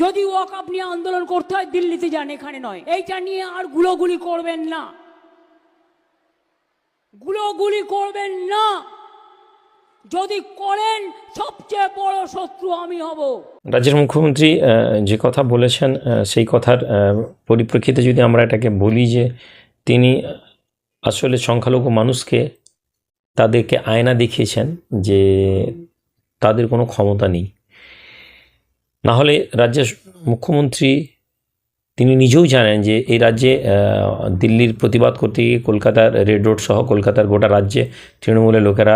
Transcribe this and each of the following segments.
যদি ওয়াকআপ নিয়ে আন্দোলন করতে হয়, দিল্লিতে যান, এখানে নয়। এইটা নিয়ে আর গুলোগুলি করবেন না। গুলোগুলি করবেন না। যদি করেন, সবচেয়ে বড় শত্রু আমি হব। রাজ্যের মুখ্যমন্ত্রী যে কথা বলেছেন সেই কথার পরিপ্রেক্ষিতে যদি আমরা এটাকে বলি যে তিনি আসলে সংখ্যালঘু মানুষকে তাদেরকে আয়না দেখিয়েছেন যে তাদের কোনো ক্ষমতা নেই। না হলে রাজ্যের মুখ্যমন্ত্রী তিনি নিজেও জানেন যে এই রাজ্যে দিল্লির প্রতিবাদ করতে গিয়ে কলকাতার রেড রোড সহ কলকাতার গোটা রাজ্যে তৃণমূলের লোকেরা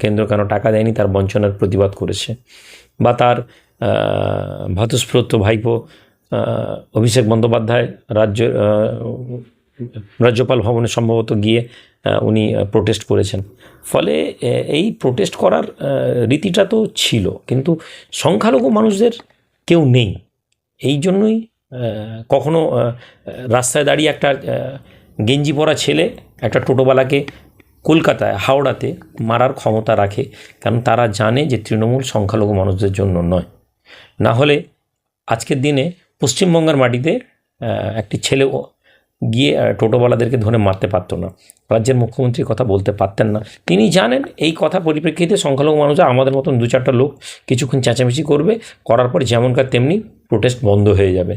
কেন্দ্র কেন টাকা দেয়নি তার বঞ্চনার প্রতিবাদ করেছে। বা তার আহ, ভাতুস্প্রত ভাইপো অভিষেক বন্দ্যোপাধ্যায় রাজ্য রাজ্যপাল ভবনে সম্ভবত গিয়ে উনি প্রোটেস্ট করেছেন। ফলে এই প্রোটেস্ট করার রীতিটা তো ছিল, কিন্তু সংখ্যালঘু মানুষদের কেউ নেই। এই জন্যই কখনো রাস্তায় দাঁড়িয়ে একটা গেঞ্জি পরা ছেলে একটা টোটোওয়ালাকে কলকাতায়, হাওড়াতে মারার ক্ষমতা রাখে, কারণ তারা জানে যে তৃণমূল সংখ্যালঘু মানুষদের জন্য নয়। না হলে আজকের দিনে পশ্চিমবঙ্গের মাটিতে একটি ছেলে গিয়ে টোটোওয়ালাদেরকে ধরে মারতে পারতো না। রাজ্যের মুখ্যমন্ত্রীর কথা বলতে পারতেন না। তিনি জানেন এই কথা পরিপ্রেক্ষিতে সংখ্যালঘু মানুষরা আমাদের মতন দু চারটা লোক কিছুক্ষণ চেঁচামেচি করবে করার পর যেমনকার তেমনি প্রোটেস্ট বন্ধ হয়ে যাবে।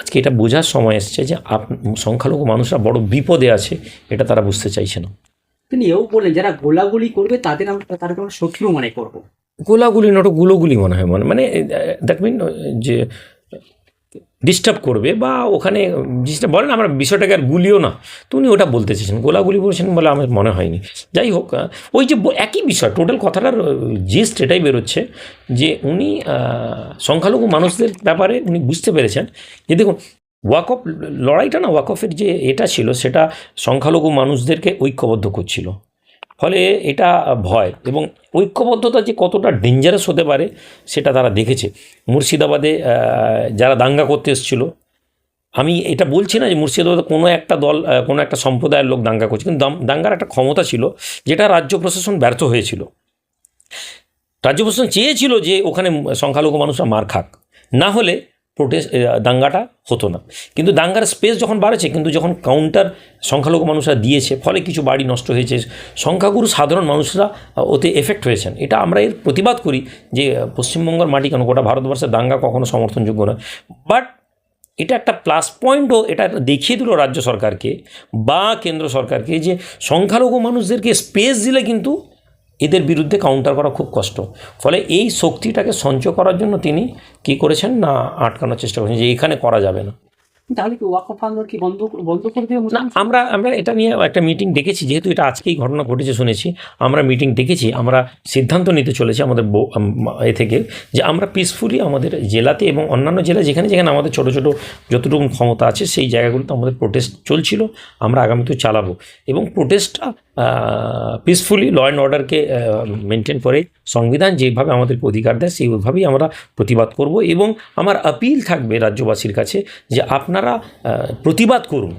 আজকে এটা বোঝার সময় এসছে যে আপ সংখ্যালঘু মানুষরা বড় বিপদে আছে এটা তারা বুঝতে চাইছে না। তিনি এও বললেন যারা গোলাগুলি করবে তাদের আমরা তাদেরকে আমরা শত্রু মনে করব। গোলাগুলি নট গুলোগুলি মনে হয়। মনে মানে দ্যাট মিন যে ডিস্টার্ব করবে বা ওখানে ডিস্টার্ব বলেন আমরা বিষয়টাকে আর গুলিও না। তো উনি ওটা বলতে চেয়েছেন, গোলাগুলি বলছেন বলে আমার মনে হয়নি। যাই হোক ওই যে একই বিষয় টোটাল কথাটার জিস্ট এটাই বেরোচ্ছে যে উনি সংখ্যালঘু মানুষদের ব্যাপারে উনি বুঝতে পেরেছেন। যে দেখুন ওয়াকফ লড়াইটা না ওয়াকফের যে এটা ছিল, সেটা সংখ্যালঘু মানুষদেরকে ঐক্যবদ্ধ করছিল। ফলে এটা ভয় এবং ঐক্যবদ্ধতা যে কতটা ডেঞ্জারাস হতে পারে সেটা তারা দেখেছে। মুর্শিদাবাদে যারা দাঙ্গা করতে এসেছিল, আমি এটা বলছি না যে মুর্শিদাবাদে কোনো একটা দল কোনো একটা সম্প্রদায়ের লোক দাঙ্গা করছে, কিন্তু দাঙ্গার একটা ক্ষমতা ছিল যেটা রাজ্য প্রশাসন ব্যর্থ হয়েছিল। রাজ্য প্রশাসন চেয়েছিল যে ওখানে সংখ্যালঘু মানুষরা মার খাক। না হলে প্রোটেস্ট দাঙ্গাটা হতো না। কিন্তু দাঙ্গার স্পেস যখন বাড়েছে, কিন্তু যখন কাউন্টার সংখ্যালঘু মানুষরা দিয়েছে, ফলে কিছু বাড়ি নষ্ট হয়েছে, সংখ্যাগুরু সাধারণ মানুষরা ওতে এফেক্ট হয়েছেন। এটা আমরা এর প্রতিবাদ করি যে পশ্চিমবঙ্গের মাটি কেন? গোটা ভারতবর্ষের দাঙ্গা কখনো সমর্থনযোগ্য নয়। বাট এটা একটা প্লাস পয়েন্টও এটা দেখিয়ে দিল রাজ্য সরকারকে বা কেন্দ্র সরকারকে যে সংখ্যালঘু মানুষদেরকে স্পেস দিলে কিন্তু এদের বিরুদ্ধে কাউন্টার করা খুব কষ্ট। ফলে এই শক্তিটাকে সঞ্চয় করার জন্য তিনি কি করেছেন না আটকানোর চেষ্টা করেছেন যে এখানে করা যাবে না। তাহলে কি ওয়াকফ আন্দোলন কি বন্ধ বন্ধ করে দেবে না আমরা আমরা এটা নিয়ে একটা মিটিং ডেকেছি যেহেতু এটা আজকেই ঘটনা ঘটেছে শুনেছি আমরা মিটিং ডেকেছি আমরা সিদ্ধান্ত নিতে চলেছি আমাদের এ থেকে যে আমরা পিসফুলি আমাদের জেলাতে এবং অন্যান্য জেলা যেখানে যেখানে আমাদের ছোটো ছোটো যতটুকু ক্ষমতা আছে সেই জায়গাগুলোতে আমাদের প্রোটেস্ট চলছিল আমরা আগামীতেও চালাবো। এবং প্রোটেস্টটা পিসফুলি ল অ্যান্ড অর্ডারকে মেনটেন করে, সংবিধান যেভাবে আমাদেরকে অধিকার দেয়, সেইভাবেই আমরা প্রতিবাদ করব এবং আমার আপিল থাকবে রাজ্যবাসীর কাছে যে আপনারা প্রতিবাদ করুন।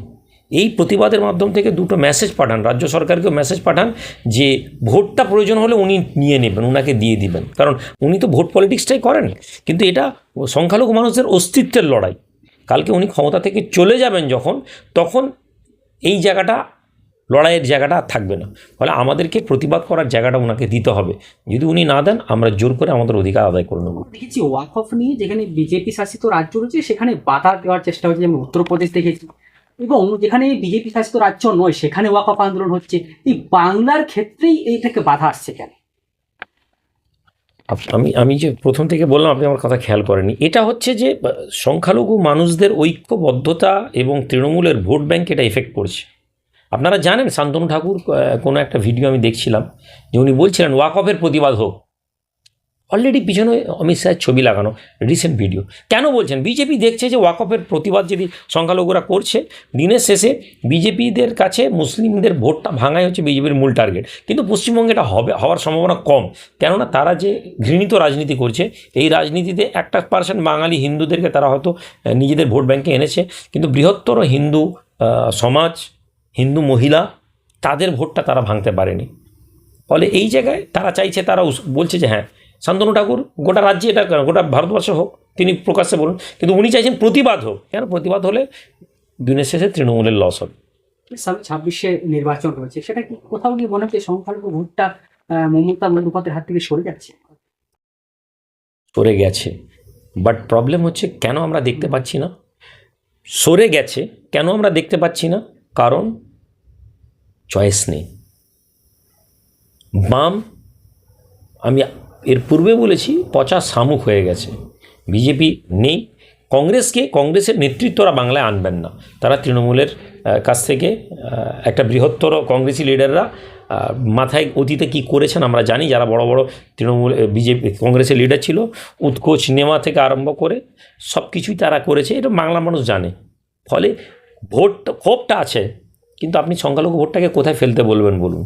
এই প্রতিবাদের মাধ্যম থেকে দুটো মেসেজ পাঠান, রাজ্য সরকারকেও মেসেজ পাঠান যে ভোটটা প্রয়োজন হলে উনি নিয়ে নেবেন ওনাকে দিয়ে দিবেন। কারণ উনি তো ভোট পলিটিক্সটাই করেন, কিন্তু এটা সংখ্যালঘু মানুষদের অস্তিত্বের লড়াই। কালকে উনি ক্ষমতা থেকে চলে যাবেন যখন, তখন এই জায়গাটা লড়াইয়ের জায়গাটা আর থাকবে না। ফলে আমাদেরকে প্রতিবাদ করার জায়গাটা ওনাকে দিতে হবে। যদি উনি না দেন আমরা জোর করে আমাদের অধিকার আদায় করে নেব। দেখেছি ওয়াক অফ নিয়ে যেখানে বিজেপি শাসিত রাজ্য রয়েছে সেখানে বাধা দেওয়ার চেষ্টা হচ্ছে যেমন উত্তরপ্রদেশ দেখেছি। এবং যেখানে বিজেপি শাসিত রাজ্য নয় সেখানে ওয়াক অফ আন্দোলন হচ্ছে। এই বাংলার ক্ষেত্রেই এইটাকে বাধা আসছে কেন? আমি আমি যে প্রথম থেকে বললাম আপনি আমার কথা খেয়াল করেনি এটা হচ্ছে যে সংখ্যালঘু মানুষদের ঐক্যবদ্ধতা এবং তৃণমূলের ভোট ব্যাংক এটা এফেক্ট করছে। আপনারা জানেন শান্তনু ঠাকুর কোনো একটা ভিডিও আমি দেখছিলাম, যে উনি বলছিলেন ওয়াকফের প্রতিবাদ হোক। অলরেডি পিছনে অমিত শাহের ছবি লাগানো রিসেন্ট ভিডিও কেন বলছেন? বিজেপি দেখছে যে ওয়াকফের প্রতিবাদ যদি সংখ্যালঘুরা করছে, দিনের শেষে বিজেপিদের কাছে মুসলিমদের ভোটটা ভাঙাই হচ্ছে বিজেপির মূল টার্গেট কিন্তু পশ্চিমবঙ্গে এটা হবে, হওয়ার সম্ভাবনা কম। কেননা তারা যে ঘৃণিত রাজনীতি করছে, এই রাজনীতিতে একটা পার্সেন্ট বাঙালি হিন্দুদেরকে তারা হয়তো নিজেদের ভোট ব্যাংকে এনেছে। কিন্তু বৃহত্তর হিন্দু সমাজ হিন্দু মহিলা তাদের ভোটটা তারা ভাঙতে পারেনি। ফলে এই জায়গায় তারা চাইছে তারা বলছে যে হ্যাঁ শান্তনু ঠাকুর গোটা রাজ্যে এটা গোটা ভারতবর্ষে হোক তিনি প্রকাশ্যে বলুন। কিন্তু উনি চাইছেন প্রতিবাদ হোক। কেন প্রতিবাদ হলে দিনের শেষে তৃণমূলের লস হবে। ছাব্বিশে নির্বাচন রয়েছে সেটা কি কোথাও গিয়ে মনে হচ্ছে সংখ্যালঘু ভোটটা মমতা বন্দ্যোপাধ্যায়ের হাত থেকে সরে যাচ্ছে? সরে গেছে। বাট প্রবলেম হচ্ছে কেন আমরা দেখতে পাচ্ছি না? সরে গেছে কেন আমরা দেখতে পাচ্ছি না? কারণ চয়েস নেই। বাম, আমি এর পূর্বে বলেছি পচা শামুক হয়ে গেছে। বিজেপি নেই। কংগ্রেসকে, কংগ্রেসের নেতৃত্বরা বাংলায় আনবেন না। তারা তৃণমূলের কাছ থেকে একটা বৃহত্তর কংগ্রেসি লিডাররা মাথায় অতীতে কি করেছেন আমরা জানি। যারা বড় বড় তৃণমূল বিজেপি, কংগ্রেসের লিডার ছিল, উৎকোচ নেওয়া থেকে আরম্ভ করে সব কিছুই তারা করেছে। এটা বাংলা মানুষ জানে। ফলে ভোট, ক্ষোভটা আছে। কিন্তু আপনি সংখ্যালঘু ভোটটাকে কোথায় ফেলতে বলবেন বলুন?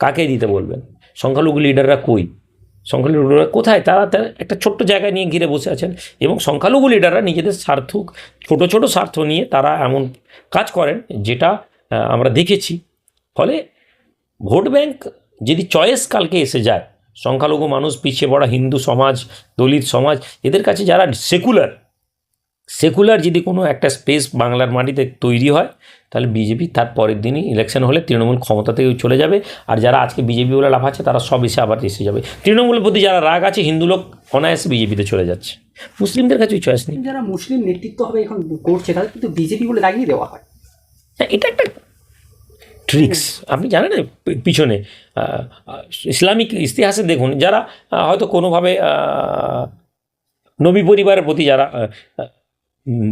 কাকে দিতে বলবেন? সংখ্যালঘু লিডাররা কই? সংখ্যালঘু লিডাররা কোথায়? তারা একটা ছোট্ট জায়গায় নিয়ে ঘিরে বসে আছেন এবং সংখ্যালঘু লিডাররা নিজেদের স্বার্থ ছোট ছোট স্বার্থ নিয়ে তারা এমন কাজ করেন যেটা আমরা দেখেছি। ফলে ভোট ব্যাংক যদি চয়েস কালকে এসে যায়, সংখ্যালঘু মানুষ পিছিয়ে পড়া হিন্দু সমাজ, দলিত সমাজ, এদের কাছে যারা সেকুলার সেকুলার যদি কোনো একটা স্পেস বাংলার মাটিতে তৈরি হয় তাহলে বিজেপি তার পরের দিনই ইলেকশন হলে তৃণমূল ক্ষমতা থেকে চলে যাবে। আর যারা আজকে বিজেপি বলে লাফাচ্ছে তারা সব এসে আবার এসে যাবে। তৃণমূলের প্রতি যারা রাগ আছে হিন্দু লোক অনায়াসে বিজেপিতে চলে যাচ্ছে। মুসলিমদের কাছে চয়েস নেই। যারা মুসলিম নেতৃত্ব হবে এখন করছে তাদের কিন্তু বিজেপি বলে দাগিয়ে দেওয়া হয়। হ্যাঁ, এটা একটা ট্রিক্স আপনি জানেন না পিছনে ইসলামিক ইতিহাসে দেখুন যারা হয়তো কোনোভাবে নবী পরিবারের প্রতি যারা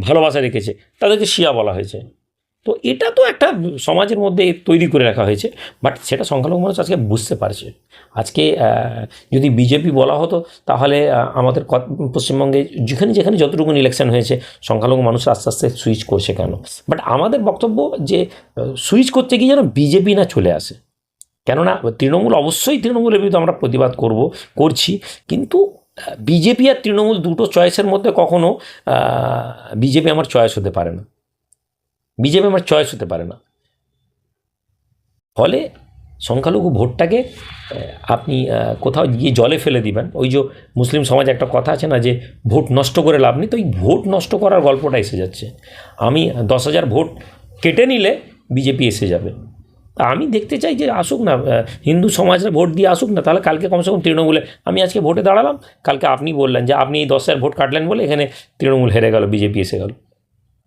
ভালোবাসা রেখেছে তাদেরকে শিয়া বলা হয়েছে। তো এটা তো একটা সমাজের মধ্যে তৈরি করে রাখা হয়েছে বাট সেটা সংখ্যালঘু মানুষ আজকে বুঝতে পারছে। আজকে যদি বিজেপি বলা হতো, তাহলে আমাদের পশ্চিমবঙ্গে যেখানে যেখানে যতটুকু ইলেকশন হয়েছে, সংখ্যালঘু মানুষ আস্তে আস্তে সুইচ করছে কেন? বাট আমাদের বক্তব্য যে সুইচ করতে গিয়ে যেন বিজেপি না চলে আসে। কেননা, তৃণমূল অবশ্যই তৃণমূলের বিরুদ্ধে আমরা প্রতিবাদ করব, করছি, কিন্তু বিজেপি আর তৃণমূল দুটো চয়েসের মধ্যে কখনো বিজেপি আমার চয়েস হতে পারে না। বিজেপি আমার চয়েস হতে পারে না। ফলে সংখ্যালঘু ভোটটাকে আপনি কোথাও গিয়ে জলে ফেলে দিবেন। ওই যে মুসলিম সমাজে একটা কথা আছে না যে, ভোট নষ্ট করে লাভ নেই, তো এই ভোট নষ্ট করার গল্পটা এসে যাচ্ছে। আমি দশ হাজার ভোট কেটে নিলে বিজেপি এসে যাবে। আমি দেখতে চাই যে আসুক না হিন্দু সমাজের ভোট দিয়ে আসুক না, তাহলে কালকে কমসে কম তৃণমূলে, আমি আজকে ভোটে দাঁড়ালাম, কালকে আপনি বললেন যে, আপনি এই দশ হাজার ভোট কাটলেন বলে এখানে তৃণমূল হেরে গেল, বিজেপি এসে গেল।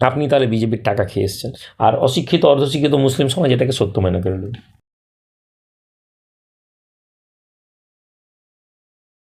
আপনি তাহলে বিজেপির টাকা খেয়ে এসছেন। আর অশিক্ষিত, অর্ধশিক্ষিত মুসলিম সমাজ এটাকে সত্য মনে করে নেবে